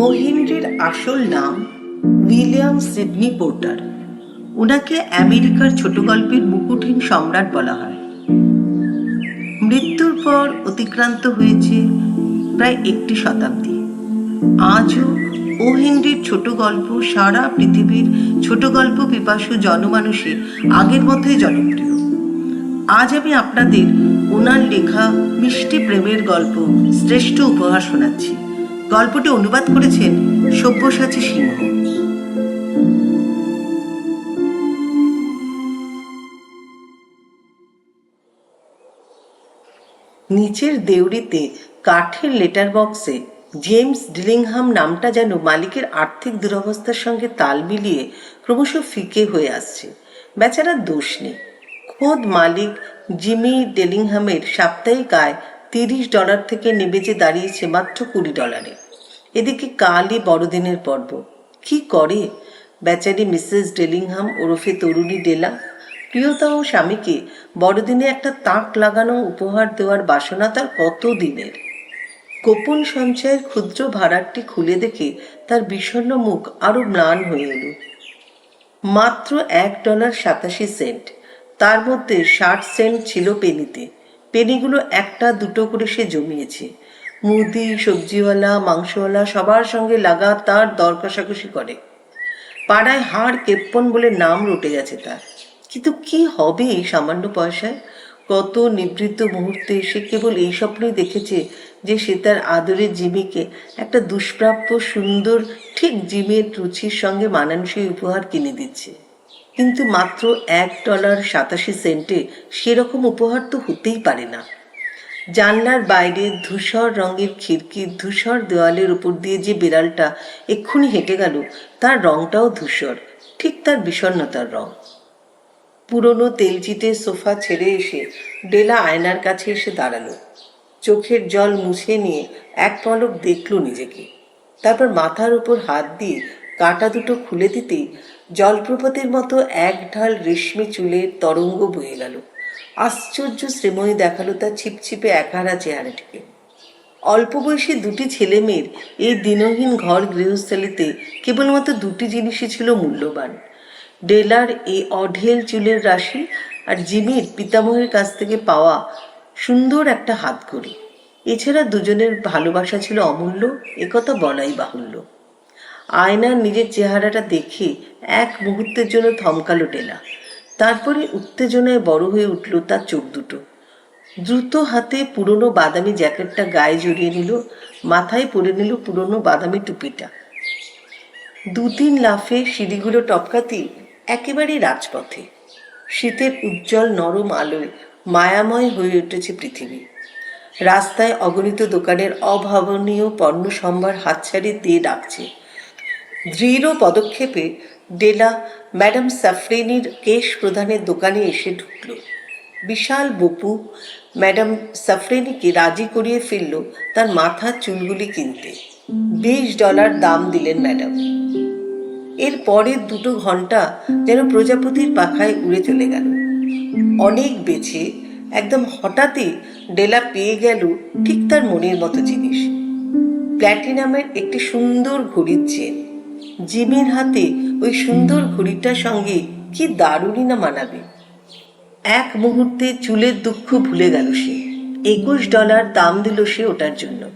ও হেনরির আসল নাম William Sydney porter. ওনাকে আমেরিকার ছোট গল্পের মুকুটহীন সম্রাট বলা হয়। মৃত্যুর পর অতিক্রান্ত হয়েছে প্রায় একটি শতাব্দী। আজও ও হেনরির ছোট গল্প সারা পৃথিবীর ছোট গল্প পিপাসু জনমানুষে আগের মতোই জনপ্রিয়। আজ আমি আপনাদের ওনার লেখা মিষ্টি প্রেমের গল্প শ্রেষ্ঠ উপহার শোনাচ্ছি। গল্পটি অনুবাদ করেছেন সব্যসাচী সিংহ। নিচের দেউড়িতে কাঠের লেটার বক্সে জেমস ডিলিংহাম নামটা যেন মালিকের আর্থিক দুরবস্থার সঙ্গে তাল মিলিয়ে ক্রমশ ফিকে হয়ে আসছে। বেচারার দোষ নেই। খোদ মালিক জিমি ডেলিংহামের সাপ্তাহিক আয় তিরিশ ডলার থেকে নেমেচে দাঁড়িয়েছে মাত্র কুড়ি ডলারে। এদিকে কালই বড়দিনের পর্ব। কি করে? বেচারি মিসেস ডেলিংহাম ওরফে তরুণী ডেলা, প্রিয়তম স্বামীকে বড়দিনে একটা তাক লাগানো উপহার দেওয়ার বাসনা তার কত দিনের? গোপন সঞ্চয়ের ক্ষুদ্র ভাড়ারটি খুলে দেখে তার বিষণ্ণ মুখ আরও ম্লান হয়ে এলো। মাত্র এক ডলার সাতাশি সেন্ট, তার মধ্যে ষাট সেন্ট ছিল পেনিতে। পেনিগুলো একটা দুটো করে সে জমিয়েছে। মুদি, সবজিওয়ালা, মাংসওয়ালা সবার সঙ্গে লাগাতার দর কষাকষি করে। পাড়ায় হাড় কেপ্পন বলে নাম রটে গেছে তার। কিন্তু কি হবে এই সামান্য পয়সায়? কত নিবৃত্ত মুহূর্তে সে কেবল এই স্বপ্নই দেখেছে যে সে তার আদরের জিমিকে একটা দুষ্প্রাপ্য, সুন্দর, ঠিক জিমের রুচির সঙ্গে মানানসই উপহার কিনে দিচ্ছে। কিন্তু মাত্র এক ডলার সাতাশি সেন্টে সেরকম উপহার তো হতেই পারে না। জানলার বাইরে ধূসর রঙের খিড়কির ধূসর দেওয়ালের উপর দিয়ে যে বিড়ালটা এক্ষুনি হেঁটে গেল, তার রংটাও ধূসর, ঠিক তার বিষণ্ণতার রং। পুরনো তেলচিতে সোফা ছেড়ে এসে ডেলা আয়নার কাছে এসে দাঁড়াল। চোখের জল মুছে নিয়ে এক পলক দেখল নিজেকে। তারপর মাথার উপর হাত দিয়ে কাঁটা দুটো খুলে দিতেই জলপ্রপাতের মতো এক ঢাল রেশমি চুলের তরঙ্গ বয়ে গেল। আশ্চর্য শ্রেময়ী দেখাল তার ছিপছিপে একহারা চেহারাটিকে। অল্প বয়সী দুটি ছেলে মেয়ের এই দিনহীন ঘর গৃহস্থলিতে কেবলমাত্র দুটি জিনিসই ছিল মূল্যবান। ডেলার এই অঢেল চুলের রাশি আর জিমির পিতামহের কাছ থেকে পাওয়া সুন্দর একটা হাত হাতঘড়ি। এছাড়া দুজনের ভালোবাসা ছিল অমূল্য একথা বলাই বাহুল্য। আয়নার নিজের চেহারাটা দেখে এক মুহূর্তের জন্য থমকালো ডেলা। তারপরে উত্তেজনায় বড় হয়ে উঠল তার চোখ দুটো। দ্রুত হাতে পুরনো বাদামি জ্যাকেটটা গায়ে জড়িয়ে নিল, মাথায় পরে নিল পুরনো বাদামি টুপিটা। দু তিন লাফে সিঁড়িগুলো টপকাতেই একেবারে রাজপথে। শীতের উজ্জ্বল নরম আলোয় মায়াময় হয়ে উঠেছে পৃথিবী। রাস্তায় অগণিত দোকানের অভাবনীয় পণ্য সম্ভার হাতছাড়ি দিয়ে ডাকছে। দৃঢ় পদক্ষেপে ডেলা ম্যাডাম সাফরিনির কেশ প্রধানের দোকানে এসে ঢুকল। বিশাল বপু ম্যাডাম সাফরিনিকে রাজি করিয়ে ফেলল তার মাথার চুলগুলি কিনতে। বিশ ডলার দাম দিলেন ম্যাডাম। এর পরের দুটো ঘণ্টা যেন প্রজাপতির পাখায় উড়ে চলে গেল। অনেক বেছে একদম হঠাৎই ডেলা পেয়ে গেল ঠিক তার মনের মতো জিনিস। প্ল্যাটিনামের একটি সুন্দর ঘড়ির চেন। জিমির হাতে ওই সুন্দর ঘড়িটার সঙ্গে কি দারুণই না মানাবে। এক মুহূর্তে চুলের দুঃখ ভুলে গেল সে। একুশ ডলার দাম দিল সে ওটার জন্য।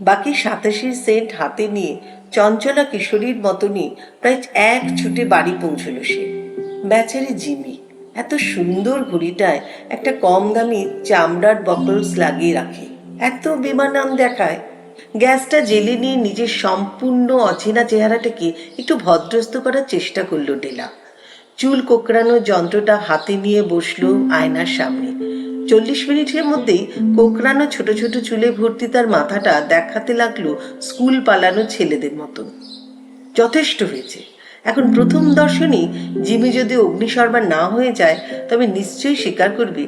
বাকি সাতাশি সেন্ট হাতে নিয়ে চঞ্চলা কিশোরীর মতনই প্রায় এক ছুটে বাড়ি পৌঁছল সে। বেচারি জিমি, এত সুন্দর ঘড়িটায় একটা কম দামি চামড়ার বকলস লাগিয়ে রাখে। এত বিমানাম দেখায় গ্যাসটা জেলে নিয়ে নিজের সম্পূর্ণ অচেনা চেহারাটাকে একটু ভদ্রস্ত করার চেষ্টা করল ডেলা। চুল কোকড়ানো যন্ত্রটা হাতে নিয়ে বসল আয়নার সামনে। চল্লিশ মিনিটের মধ্যেই কোকড়ানো ছোট ছোট চুলে ভর্তি তার মাথাটা দেখাতে লাগল স্কুল পালানো ছেলেদের মতন। যথেষ্ট হয়েছে। এখন প্রথম দর্শনে জিমি যদি অগ্নিশর্মা না হয়ে যায়, তবে নিশ্চয়ই স্বীকার করবে,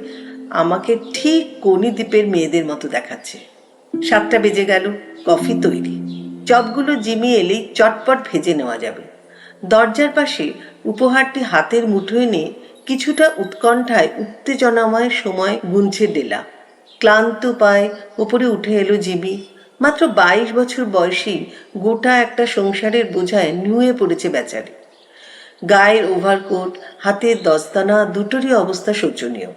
আমাকে ঠিক কোনি দ্বীপের মেয়েদের মতো দেখাচ্ছে। সাতটা বেজে গেল, কফি তৈরি। চপগুলো জিমি এলেই চটপট ভেজে নেওয়া যাবে। দরজার পাশে উপহারটি হাতের মুঠোয় নিয়ে কিছুটা উৎকণ্ঠায় উত্তেজনাময় সময় গুনছে ডেলা। ক্লান্ত পায় উপরে উঠে এলো জিমি। মাত্র বাইশ বছর বয়সী গোটা একটা সংসারের বোঝায় নুয়ে পড়েছে বেচারি। গায়ের ওভারকোট, হাতের দস্তানা, দুটোরই অবস্থা শোচনীয়।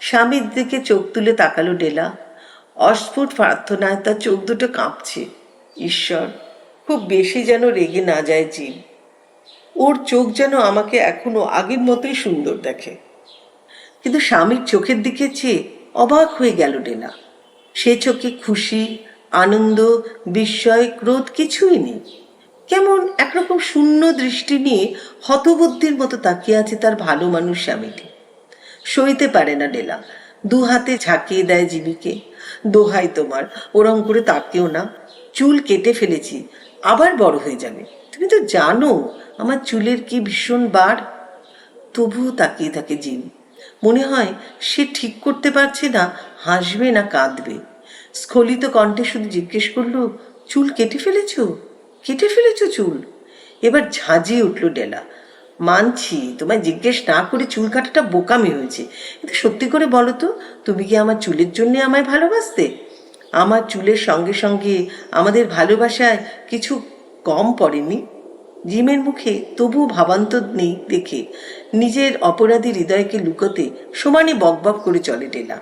স্বামীর দিকে চোখ তুলে তাকালো ডেলা। অস্ফুট প্রার্থনায় তার চোখ দুটো কাঁপছে। ঈশ্বর, খুব বেশি যেন রেগে না যায় জীব ওর চোখ যেন আমাকে এখনও আগের মতোই সুন্দর দেখে। কিন্তু স্বামীর চোখের দিকে চেয়ে অবাক হয়ে গেল ডেলা সে চোখে খুশি, আনন্দ, বিস্ময়, ক্রোধ কিছুই নেই। কেমন একরকম শূন্য দৃষ্টি নিয়ে হতবুদ্ধির মতো তাকিয়ে আছে তার ভালো মানুষ স্বামীটি। সইতে পারে না ডেলা দু হাতে ঝাঁকিয়ে দেয় জিমিকে। দোহাই তোমার, ওরম করে তাকেও না। চুল কেটে ফেলেছি, আবার বড় হয়ে যাবে। তুমি তো জানো, আমার চুলের কি ভীষণ বার। তবুও তাকিয়ে থাকে জিম। মনে হয় সে ঠিক করতে পারছে না, হাসবে না কাঁদবে। স্খলিত কণ্ঠে শুধু জিজ্ঞেস করল, চুল কেটে ফেলেছ? কেটে ফেলেছ চুল? এবার ঝাঁঝিয়ে উঠল ডেলা। মানছি। তোমায় জিজ্ঞেস না করে চুল কাটাটা বোকামি হয়েছে। কিন্তু সত্যি করে বলো তো, তুমি কি আমার চুলের জন্য আমায় ভালোবাসতে? আমার চুলের সঙ্গে সঙ্গে আমাদের ভালোবাসায় কিছু কম পড়েনি? জিমের মুখে তবুও ভাবান্তর নেই দেখে। নিজের অপরাধী হৃদয়কে লুকোতে সমানে বকবক করে চলে টেলা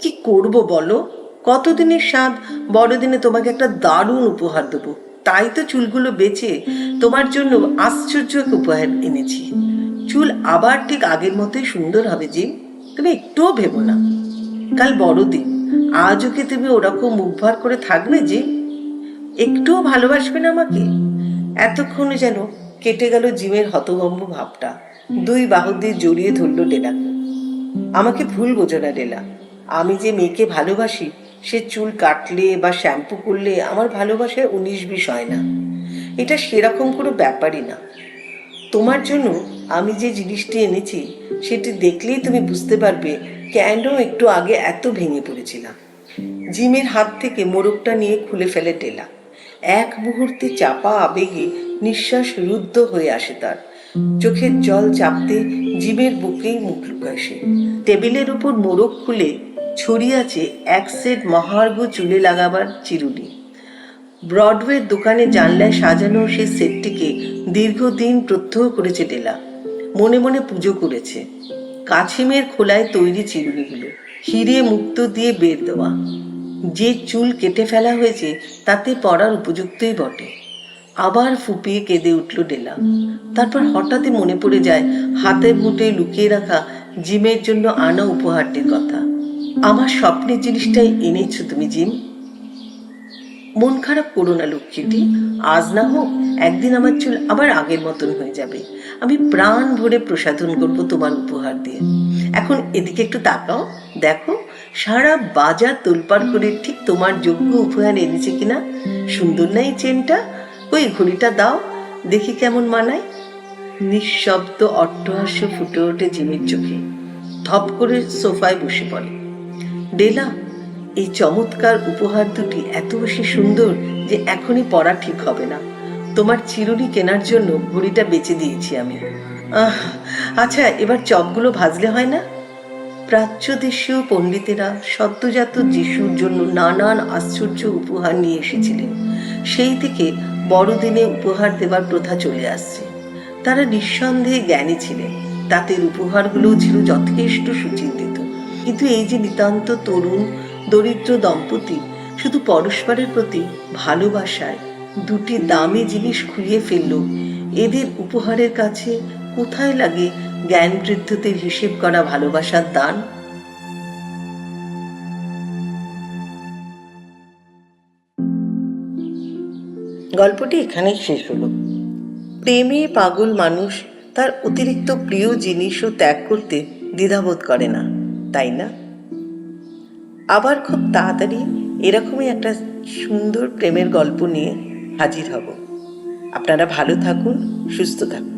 কি করব বলো? কতদিনের স্বাদ? বড়দিনে তোমাকে একটা দারুণ উপহার দেবো। তাই তো চুলগুলো বেচে তোমার জন্য আশ্চর্য এক উপহার এনেছি। চুল আবার ঠিক আগের মতোই সুন্দর হবে জিম তুমি একটুও ভেবো না। কাল বড়দিন আজও কি তুমি ওরকম মুখ ভার করে থাকবে যে? একটুও ভালোবাসবে না আমাকে? এতক্ষণে যেন কেটে গেল জিমের হতভম্ব ভাবটা। দুই বাহু দিয়ে জড়িয়ে ধরল ডেলাকে। আমাকে ভুল বোঝো না ডেলা। আমি যে মেয়েকে ভালোবাসি সে চুল কাটলে বা শ্যাম্পু করলে আমার ভালোবাসায় উনিশ বিশ হয় না। এটা সেরকম কোনো ব্যাপারই না। তোমার জন্য আমি যে জিনিসটি এনেছি, সেটি দেখলেই তুমি বুঝতে পারবে কেন একটু আগে এত ভেঙে পড়েছিলাম। জিমের হাত থেকে মোরগটা নিয়ে খুলে ফেলে টেলা। এক মুহূর্তে চাপা আবেগে নিঃশ্বাস রুদ্ধ হয়ে আসে তার। চোখের জল চাপতে জিমের বুকেই মুখ লুকায় সে। টেবিলের উপর মোরগ খুলে ছড়িয়ে আছে এক সেট মহার্ঘ চুলে লাগাবার চিরুনি। ব্রডওয়ের দোকানে জানলায় সাজানো সেই সেটটিকে দীর্ঘদিন প্রত্যহ করেছে ডেলা। মনে মনে পুজো করেছে। কাছিমের খোলায় তৈরি চিরুনিগুলো, হিরে মুক্ত দিয়ে বের দেওয়া। যে চুল কেটে ফেলা হয়েছে, তাতে পড়ার উপযুক্তই বটে। আবার ফুপিয়ে কেঁদে উঠল ডেলা। তারপর হঠাৎই মনে পড়ে যায় হাতের মুঠে লুকিয়ে রাখা জিমের জন্য আনা উপহারটির কথা। আমার স্বপ্নের জিনিসটাই এনেছো তুমি জিম মন খারাপ করো না, লক্ষ্মীটি। আজ না হোক, একদিন আমার চুল আবার আগের মতন হয়ে যাবে। আমি প্রাণ ভরে প্রসাধন করব তোমার উপহার দিয়ে। এখন এদিকে একটু তাকাও। দেখো, সারা বাজার তোলপাড় করে ঠিক তোমার যোগ্য উপহার এনেছে কিনা? সুন্দর না এই চেনটা? ওই ঘড়িটা দাও। দেখি কেমন মানায়। নিঃশব্দ অট্টহাস্য ফুটে ওঠে জিমের চোখে। ধপ করে সোফায় বসে পড়ে। ডেলা এই চমৎকার উপহার দুটি এত বেশি সুন্দর যে এখনই পড়া ঠিক হবে না। তোমার চিরুনি কেনার জন্য ঘড়িটা বেচে দিয়েছি আমি। আচ্ছা এবার চপগুলো ভাজলে হয় না? প্রাচ্য দেশীয় পণ্ডিতেরা সদ্যজাত যিশুর জন্য নানান আশ্চর্য উপহার নিয়ে এসেছিলেন। সেই থেকে বড়দিনে উপহার দেওয়ার প্রথা চলে আসছে। তারা নিঃসন্দেহে জ্ঞানী ছিলেন। তাদের উপহারগুলোও ছিল যথেষ্ট সুচিন্তিত। কিন্তু এই যে নিতান্ত তরুণ, দরিদ্র দম্পতি, শুধু পরস্পরের প্রতি ভালোবাসায় দুটি দামি জিনিস খুইয়ে ফেলল। এদের উপহারের কাছে কোথায় লাগে জ্ঞান বৃদ্ধদের হিসেব করা ভালোবাসার দান? গল্পটি এখানেই শেষ হলো। প্রেমে পাগল মানুষ তার অতিরিক্ত প্রিয় জিনিসও ত্যাগ করতে দ্বিধাবোধ করে না। তাই না? আবার খুব তাড়াতাড়ি এরকমই একটা সুন্দর প্রেমের গল্প নিয়ে হাজির হব। আপনারা ভালো থাকুন, সুস্থ থাকুন।